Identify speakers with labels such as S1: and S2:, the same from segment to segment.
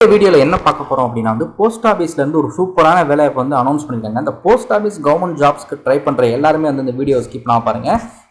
S1: இந்த வீடியோவில் என்ன பார்க்க போகிறோம் அப்படின்னா வந்து போஸ்ட் ஆஃபீஸ்லேருந்து ஒரு சூப்பரான வேலையை வந்து அனௌன்ஸ் பண்ணியிருக்காங்க. அந்த போஸ்ட் ஆஃபீஸ் கவர்மெண்ட் ஜாப்ஸ்க்கு ட்ரை பண்ணுற எல்லாருமே வந்து இந்த வீடியோ ஸ்கிப் பண்ணாம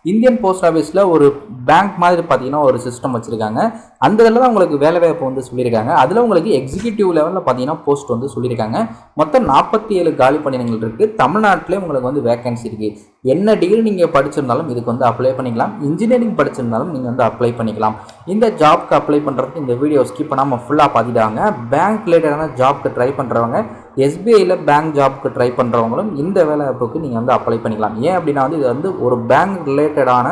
S1: இந்தியன் போஸ்ட் ஆஃபீஸில் ஒரு பேங்க் மாதிரி பார்த்தீங்கன்னா ஒரு சிஸ்டம் வச்சுருக்காங்க. அந்த இதில் தான் உங்களுக்கு வேலை வாய்ப்பு வந்து சொல்லியிருக்காங்க. அதில் உங்களுக்கு எக்ஸிக்யூட்டிவ் லெவலில் பார்த்தீங்கன்னா போஸ்ட் வந்து சொல்லியிருக்காங்க. மொத்தம் நாற்பத்தி ஏழு காலி பணியிடங்கள் இருக்குது தமிழ்நாட்டிலே உங்களுக்கு வந்து வேகன்சி இருக்குது என்ன டிகிரி நீங்கள் படிச்சிருந்தாலும் இதுக்கு வந்து அப்ளை பண்ணிக்கலாம். இன்ஜினியரிங் படிச்சிருந்தாலும் நீங்கள் வந்து அப்ளை பண்ணிக்கலாம். இந்த ஜாப்க்கு அப்ளை பண்ணுறதுக்கு இந்த வீடியோ ஸ்கிப் பண்ணாமல் ஃபுல்லாக பார்த்துட்டாங்க பேங்க் ரிலேட்டடான ஜாப்க்கு ட்ரை பண்ணுறவங்க எஸ்பிஐயில் பேங்க் ஜாப்க்கு ட்ரை பண்ணுறவங்களும் இந்த வேலை வாய்ப்புக்கு நீங்கள் வந்து அப்ளை பண்ணிக்கலாம். ஏன் அப்படின்னா வந்து இது வந்து ஒரு பேங்க் ரிலேட்டடான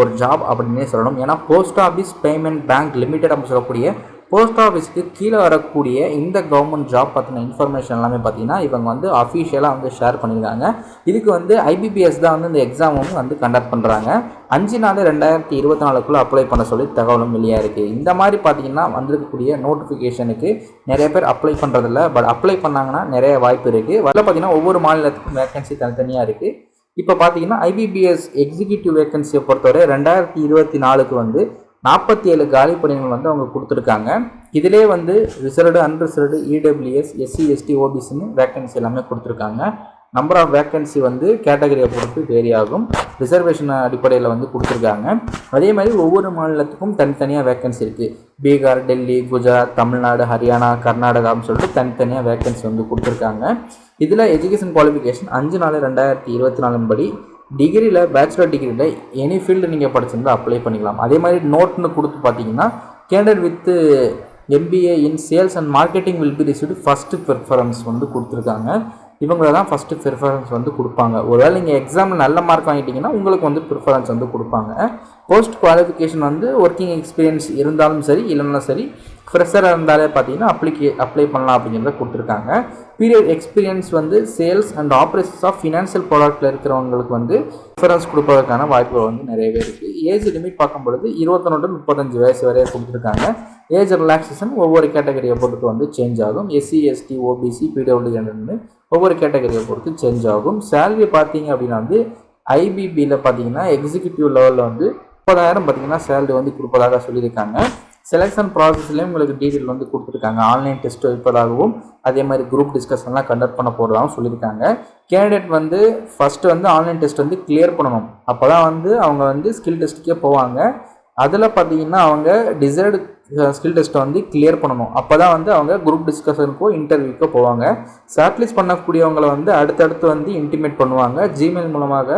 S1: ஒரு ஜாப் அப்படின்னே சொல்லணும். ஏன்னா post office payment bank limited அப்படின்னு சொல்லக்கூடிய போஸ்ட் ஆஃபீஸ்க்கு கீழே வரக்கூடிய இந்த கவர்மெண்ட் ஜாப் பற்றின இன்ஃபர்மேஷன் எல்லாமே பார்த்தீங்கன்னா இவங்க வந்து அஃபிஷியலாக வந்து ஷேர் பண்ணியிருக்காங்க. இதுக்கு வந்து ஐபிபிஎஸ் தான் வந்து இந்த எக்ஸாமும் வந்து கண்டக்ட் பண்ணுறாங்க அஞ்சு நாலு ரெண்டாயிரத்தி இருபத்தி நாலுக்குள்ளே அப்ளை பண்ண சொல்லி தகவலும் வெளியாக இருக்குது இந்த மாதிரி பார்த்தீங்கன்னா வந்திருக்கக்கூடிய நோட்டிஃபிகேஷனுக்கு நிறைய பேர் அப்ளை பண்ணுறதில்ல பட் அப்ளை பண்ணாங்கன்னா நிறைய வாய்ப்பு இருக்குது வரல பார்த்தீங்கன்னா ஒவ்வொரு மாநிலத்துக்கும் வேகன்சி தனித்தனியாக இருக்குது இப்போ பார்த்தீங்கன்னா ஐபிபிஎஸ் எக்ஸிக்யூட்டிவ் வேகன்சியை பொறுத்தவரை ரெண்டாயிரத்தி இருபத்தி நாலுக்கு வந்து நாற்பத்தி ஏழு காலி பணிகள் வந்து அவங்க கொடுத்துருக்காங்க. இதிலே வந்து reserved unreserved EWS SC ST ஓபிசின்னு vacancy எல்லாமே கொடுத்துருக்காங்க. நம்பர் ஆஃப் வேக்கன்சி வந்து கேட்டகரியை பொறுத்து வேரி ஆகும். ரிசர்வேஷன் அடிப்படையில் வந்து கொடுத்துருக்காங்க. அதே மாதிரி ஒவ்வொரு மாநிலத்துக்கும் தனித்தனியாக வேக்கன்சி இருக்குது பீகார் டெல்லி குஜராத் தமிழ்நாடு ஹரியானா கர்நாடகான்னு சொல்லிட்டு தனித்தனியாக வேக்கன்சி வந்து கொடுத்துருக்காங்க. இதில் எஜுகேஷன் குவாலிஃபிகேஷன் அஞ்சு நாலு ரெண்டாயிரத்தி இருபத்தி நாலு படி டிகிரியில் பேச்சுலர் டிகிரியில் எனி ஃபீல்டு நீங்கள் படிச்சிருந்தால் அப்ளை பண்ணிக்கலாம். அதே மாதிரி நோட்னு கொடுத்து பார்த்தீங்கன்னா candidate with MBA in sales and marketing will be received first preference வந்து கொடுத்துருக்காங்க. இவங்கள தான் ஃபஸ்ட்டு ப்ரிஃபரன்ஸ் வந்து கொடுப்பாங்க. ஒருவேளை நீங்கள் எக்ஸாமில் நல்ல மார்க் வாங்கிட்டீங்கன்னா உங்களுக்கு வந்து ப்ரிஃபரன்ஸ் வந்து கொடுப்பாங்க. போஸ்ட் குவாலிஃபிகேஷன் வந்து ஒர்க்கிங் எக்ஸ்பீரியன்ஸ் இருந்தாலும் சரி இல்லைன்னா சரி ஃப்ரெஷராக இருந்தாலே பார்த்தீங்கன்னா அப்ளிகே அப்ளை பண்ணலாம் அப்படிங்கிறத கொடுத்துருக்காங்க. பீரியட் எக்ஸ்பீரியன்ஸ் வந்து sales and operations of financial ப்ராடக்ட்டில் இருக்கிறவங்களுக்கு வந்து ப்ரிஃபரன்ஸ் கொடுப்பதற்கான வாய்ப்புகள் வந்து நிறையவே இருக்குது ஏஜ் லிமிட் பார்க்கும் பொழுது இருபத்தொன்று முப்பத்தஞ்சு வயசு வரைய கொடுத்துருக்காங்க. ஏஜ் ரிலாக்ஸேஷன் ஒவ்வொரு கேட்டகரியை பொறுத்து வந்து சேஞ்ச் ஆகும். எஸ்சி எஸ்டி ஓபிசி பிடபிள்யூன்னு ஒவ்வொரு கேட்டகரியை பொறுத்து சேஞ்ச் ஆகும். சேலரி பார்த்தீங்க அப்படின்னா வந்து ஐபிபியில் பார்த்தீங்கன்னா எக்ஸிக்யூட்டிவ் லெவலில் வந்து முப்பதாயிரம் பார்த்தீங்கன்னா சேலரி வந்து கொடுப்பதாக சொல்லியிருக்காங்க. செலெக்ஷன் ப்ராசஸ்லேயும் உங்களுக்கு டீட்டெயில் வந்து கொடுத்துருக்காங்க. ஆன்லைன் டெஸ்ட் வைப்பதாகவும் அதே மாதிரி குரூப் டிஸ்கஷன்லாம் கண்டக்ட் பண்ண போகிறதாகவும் சொல்லியிருக்காங்க. கேண்டிடேட் வந்து ஃபஸ்ட்டு வந்து ஆன்லைன் டெஸ்ட் வந்து கிளியர் பண்ணணும். அப்போ தான் வந்து அவங்க வந்து ஸ்கில் டெஸ்ட்டுக்கே போவாங்க. அதில் பார்த்தீங்கன்னா அவங்க டிசைர்டு ஸ்கில் டெஸ்ட்டை வந்து கிளியர் பண்ணணும். அப்போ தான் வந்து அவங்க குரூப் டிஸ்கஷனுக்கோ இன்டர்வியூக்கோ போவாங்க. ஷார்ட்லிஸ்ட் பண்ணக்கூடியவங்களை வந்து அடுத்தடுத்து வந்து இன்டிமேட் பண்ணுவாங்க. ஜிமெயில் மூலமாக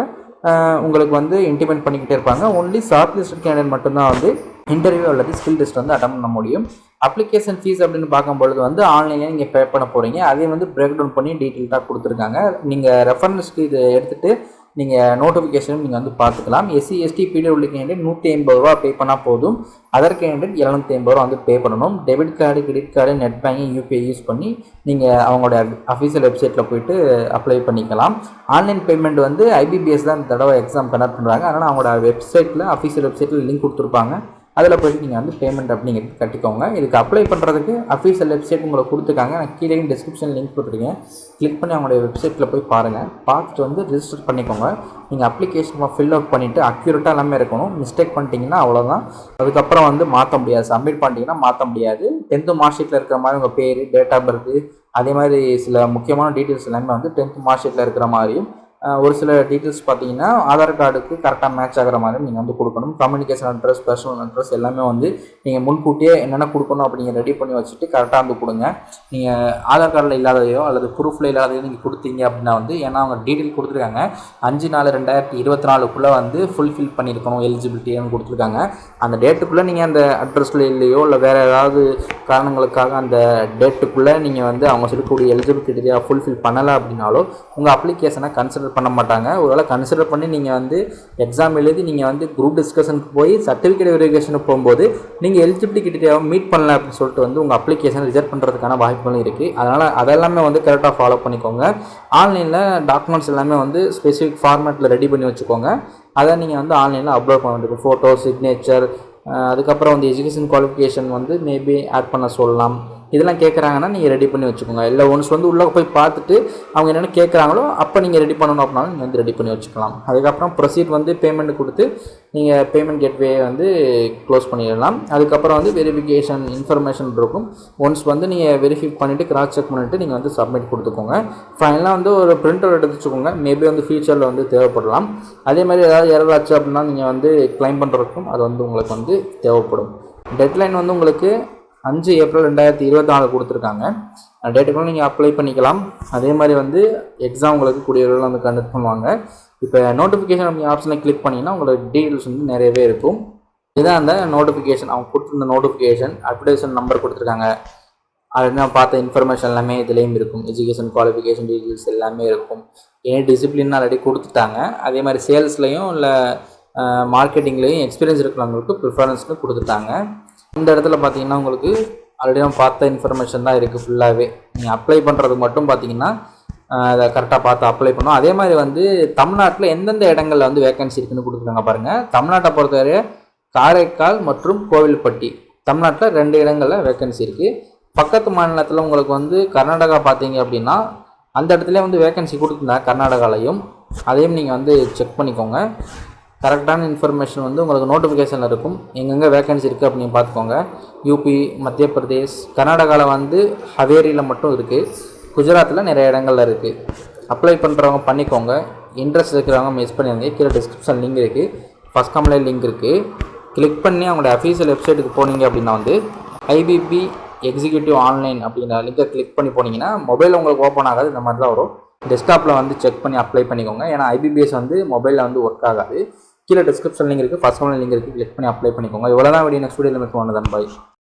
S1: உங்களுக்கு வந்து இன்டிமேட் பண்ணிக்கிட்டே இருப்பாங்க. ஒன்லி ஷார்ட் லிஸ்ட் கேண்டிடேட் மட்டும்தான் வந்து இன்டர்வியூ அல்லது ஸ்கில் டெஸ்ட் வந்து அட்டன் பண்ண முடியும். அப்ளிகேஷன் ஃபீஸ் அப்படின்னு பார்க்கும்பொழுது வந்து ஆன்லைனில் நீங்கள் பே பண்ண போகிறீங்க அதே வந்து பிரேக் டவுன் பண்ணி டீட்டெயில்டாக கொடுத்துருக்காங்க. நீங்கள் ரெஃபரன்ஸ்க்கு இது எடுத்துகிட்டு நீங்கள் நோட்டிஃபிகேஷனும் நீங்கள் வந்து பார்த்துக்கலாம். எஸ்சி எஸ்டி பிடபிள்யூ கேண்டிடேட் நூற்றி ஐம்பது ரூபா பே பண்ணால் போதும். அதர் கேண்டிடேட் எழுநூற்றி ஐம்பது ரூபா வந்து பே பண்ணணும். Debit card credit card net banking UPI use பண்ணி நீங்கள் அவங்களோட அஃபீஷியல் வெப்சைட்டில் போயிட்டு அப்ளை பண்ணிக்கலாம். ஆன்லைன் பேமெண்ட் வந்து ஐபிபிஎஸ் தான் இந்த தடவை எக்ஸாம் கண்டக்ட் பண்ணுறாங்க அதனால் அவங்களோட வெப்சைட்டில் அஃபீஷியல் வெப்சைட்டில் லிங்க் கொடுத்துருப்பாங்க. அதில் போய்ட்டு நீங்கள் வந்து பேமெண்ட் அப்படிங்கிறது கட்டிக்கோங்க. இதுக்கு அப்ளை பண்ணுறதுக்கு அஃபீஷியல் வெப்சைட் உங்களை கொடுத்துருக்காங்க. நான் கீழே டிஸ்கிரிப்ஷன் லிங்க் கொடுத்துருக்கேன் கிளிக் பண்ணி அவங்களுடைய வெப்சைட்டில் போய் பாருங்கள் பார்த்துட்டு வந்து ரிஜிஸ்டர் பண்ணிக்கோங்க. நீங்கள் அப்ளிகேஷன் ஃபில் அவுட் பண்ணிவிட்டு அக்யூரேட்டாக எல்லாமே இருக்கணும். மிஸ்டேக் பண்ணிட்டீங்கன்னா அவ்வளோதான் அதுக்கப்புறம் வந்து மாற்ற முடியாது. சப்மிட் பண்ணிட்டீங்கன்னா மாற்ற முடியாது. டென்த்து மார்க் ஷீட்டில் இருக்கிற மாதிரி உங்கள் பேர் டேட் ஆஃப் பர்த்து அதே மாதிரி சில முக்கியமான டீட்டெயில்ஸ் எல்லாமே வந்து டென்த்து மார்க் ஷீட்டில் இருக்கிற மாதிரியும் ஒரு சில டீட்டெயில்ஸ் பார்த்தீங்கன்னா ஆதார் கார்டுக்கு கரெக்டாக மேட்ச் ஆகிற மாதிரி நீங்கள் வந்து கொடுக்கணும். கம்யூனிகேஷன் அட்ரஸ் பர்சனல் அட்ரஸ் எல்லாமே வந்து நீங்கள் முன்கூட்டியே என்னென்ன கொடுக்கணும் அப்படிங்க ரெடி பண்ணி வச்சுட்டு கரெக்டாக வந்து கொடுங்க. நீங்கள் ஆதார் கார்டில் இல்லாததையோ அல்லது ப்ரூஃபில் இல்லாததையோ நீங்கள் கொடுத்தீங்க அப்படின்னா வந்து ஏன்னா அவங்க டீட்டெயில் கொடுத்துருக்காங்க. அஞ்சு நாலு ரெண்டாயிரத்தி இருபத்தி நாலுக்குள்ளே வந்து ஃபுல்ஃபில் பண்ணியிருக்கணும் எலிஜிபிலிட்டின்னு கொடுத்துருக்காங்க. அந்த டேட்டுக்குள்ளே நீங்கள் அந்த அட்ரஸில் இல்லையோ இல்லை வேறு ஏதாவது காரணங்களுக்காக அந்த டேட்டுக்குள்ளே நீங்கள் வந்து அவங்க சொல்லக்கூடிய எலிஜிபிலிட்டியாக ஃபுல்ஃபில் பண்ணலை அப்படின்னாலோ உங்கள் அப்ளிகேஷனை கன்சிடர் பண்ண மாட்டாங்க. ஒருவேளை கன்சிடர் பண்ணி நீங்கள் வந்து எக்ஸாம் எழுதி நீங்கள் வந்து குரூப் டிஸ்கஷனுக்கு போய் சர்டிஃபிகேட் வெரிஃபிகேஷனுக்கு போகும்போது நீங்கள் எலிஜிபிலிட்டி கிட்டே மீட் பண்ணல அப்படின்னு சொல்லிட்டு வந்து உங்கள் அப்ளிகேஷன் ரிஜெக்ட் பண்ணுறதுக்கான வாய்ப்புகளும் இருக்குது அதனால் அதெல்லாமே வந்து கரெக்டாக ஃபாலோ பண்ணிக்கோங்க. ஆன்லைனில் டாக்குமெண்ட்ஸ் எல்லாமே வந்து ஸ்பெசிஃபிக் ஃபார்மேட்டில் ரெடி பண்ணி வச்சுக்கோங்க. அதை நீங்கள் வந்து ஆன்லைனில் அப்லோட் பண்ண வேண்டியது. ஃபோட்டோ சிக்னேச்சர் அதுக்கப்புறம் வந்து எஜுகேஷன் குவாலிஃபிகேஷன் வந்து மேபி ஆட் பண்ண சொல்லலாம். இதெல்லாம் கேட்குறாங்கன்னா நீங்கள் ரெடி பண்ணி வச்சுக்கோங்க. இல்லை ஒன்ஸ் வந்து உள்ளே போய் பார்த்துட்டு அவங்க என்னென்ன கேட்குறாங்களோ அப்போ நீங்கள் ரெடி பண்ணணும் அப்படின்னாலும் நீங்கள் வந்து ரெடி பண்ணி வச்சுக்கலாம். அதுக்கப்புறம் ப்ரொசீட் வந்து பேமெண்ட் கொடுத்து நீங்கள் பேமெண்ட் கேட்வே வந்து க்ளோஸ் பண்ணிடலாம். அதுக்கப்புறம் வந்து வெரிஃபிகேஷன் இன்ஃபர்மேஷன் இருக்கும். ஒன்ஸ் வந்து நீங்கள் வெரிஃபை பண்ணிவிட்டு கிராஸ் செக் பண்ணிவிட்டு நீங்கள் வந்து சப்மிட் கொடுத்துக்கோங்க. ஃபைனலாக வந்து ஒரு பிரிண்ட் அவுட் எடுத்து வச்சுக்கோங்க மேபி வந்து ஃபியூச்சரில் வந்து தேவைப்படலாம். அதே மாதிரி ஏதாவது எரர் ஆச்சு அப்படின்னா நீங்கள் வந்து க்ளைம் பண்ணுறதுக்கும் அது வந்து உங்களுக்கு வந்து தேவைப்படும். டெட்லைன் வந்து உங்களுக்கு அஞ்சு ஏப்ரல் ரெண்டாயிரத்தி இருபத்தி நாலு கொடுத்துருக்காங்க. டேட்டுக்குள்ள நீங்கள் அப்ளை பண்ணிக்கலாம். அதே மாதிரி வந்து எக்ஸாம் உங்களுக்கு கூடிய விரைவில் வந்து கண்டக்ட் பண்ணுவாங்க. இப்போ நோட்டிஃபிகேஷன் அப்படி ஆப்ஷனை கிளிக் பண்ணிங்கன்னா உங்களுக்கு டீட்டெயில்ஸ் வந்து நிறையவே இருக்கும். இதான் அந்த நோட்டிஃபிகேஷன் அவங்க கொடுத்துருந்த நோட்டிஃபிகேஷன் அட்வர்டைஸ்மெண்ட் நம்பர் கொடுத்துருக்காங்க. அது நான் பார்த்த இன்ஃபர்மேஷன் எல்லாமே இதுலேயும் இருக்கும். எஜுகேஷன் குவாலிஃபிகேஷன் டீட்டெயில்ஸ் எல்லாமே இருக்கும். ஏன் டிசிப்ளின் ஆல்ரெடி கொடுத்துட்டாங்க. அதே மாதிரி சேல்ஸ்லையும் இல்லை மார்க்கெட்டிங்லேயும் எக்ஸ்பீரியன்ஸ் இருக்கிறவங்களுக்கு ப்ரிஃபரன்ஸ்னு கொடுத்துட்டாங்க. இந்த இடத்துல பார்த்தீங்கன்னா உங்களுக்கு ஆல்ரெடி நம்ம பார்த்த இன்ஃபர்மேஷன் தான் இருக்குது ஃபுல்லாகவே நீங்கள் அப்ளை பண்ணுறதுக்கு மட்டும் பார்த்தீங்கன்னா அதை கரெக்டாக பார்த்து அப்ளை பண்ணோம் அதே மாதிரி வந்து தமிழ்நாட்டில் எந்தெந்த இடங்களில் வந்து வேகன்சி இருக்குன்னு கொடுக்குறாங்க பாருங்கள் தமிழ்நாட்டை பொறுத்தவரை காரைக்கால் மற்றும் கோவில்பட்டி தமிழ்நாட்டில் ரெண்டு இடங்களில் வேக்கன்சி இருக்குது பக்கத்து மாநிலத்தில் உங்களுக்கு வந்து கர்நாடகா பார்த்தீங்க அப்படின்னா அந்த இடத்துல வந்து வேக்கன்சி கொடுத்துருந்தாங்க கர்நாடகாலையும். அதையும் நீங்கள் வந்து செக் பண்ணிக்கோங்க. கரெக்டான இன்ஃபர்மேஷன் வந்து உங்களுக்கு நோட்டிஃபிகேஷனில் இருக்கும். எங்கெங்கே வேகன்சி இருக்குது அப்படின்னு பார்த்துக்கோங்க. யூபி மத்திய பிரதேஷ் கர்நாடகாவில் வந்து ஹவேரியில் மட்டும் இருக்குது குஜராத்தில் நிறைய இடங்கள்ல இருக்குது அப்ளை பண்ணுறவங்க பண்ணிக்கோங்க. இன்ட்ரெஸ்ட் இருக்கிறவங்க மிஸ் பண்ணிடுங்க கீழே டிஸ்கிரிப்ஷன் லிங்க் இருக்குது ஃபஸ்ட் கம்ப்ளை லிங்க் இருக்குது கிளிக் பண்ணி அவங்களோட அஃபீஷியல் வெப்சைட்டுக்கு போனீங்க அப்படின்னா வந்து ஐபிபி எக்ஸிக்யூட்டிவ் ஆன்லைன் அப்படிங்கிற லிங்கை கிளிக் பண்ணி போனீங்கன்னா மொபைல் உங்களுக்கு ஓப்பன் ஆகாது. இந்த மாதிரி தான் வரும் டெஸ்க்டாப்பில் வந்து செக் பண்ணி அப்ளை பண்ணிக்கோங்க. ஏன்னா ஐபிபிஎஸ் வந்து மொபைலில் வந்து ஒர்க் ஆகாது. கீழே டிஸ்கிரிப்ஷன் லிங்க் இருக்குது ஃபஸ்ட் ஒன் லிங்க் இருக்குது கிளிக் பண்ணி அப்ளை பண்ணிக்கோங்க. இவ்வளோ தான் வீடியோ நெக்ஸ்ட் வீடியோவில் மீட் பண்ணுதான் பாய்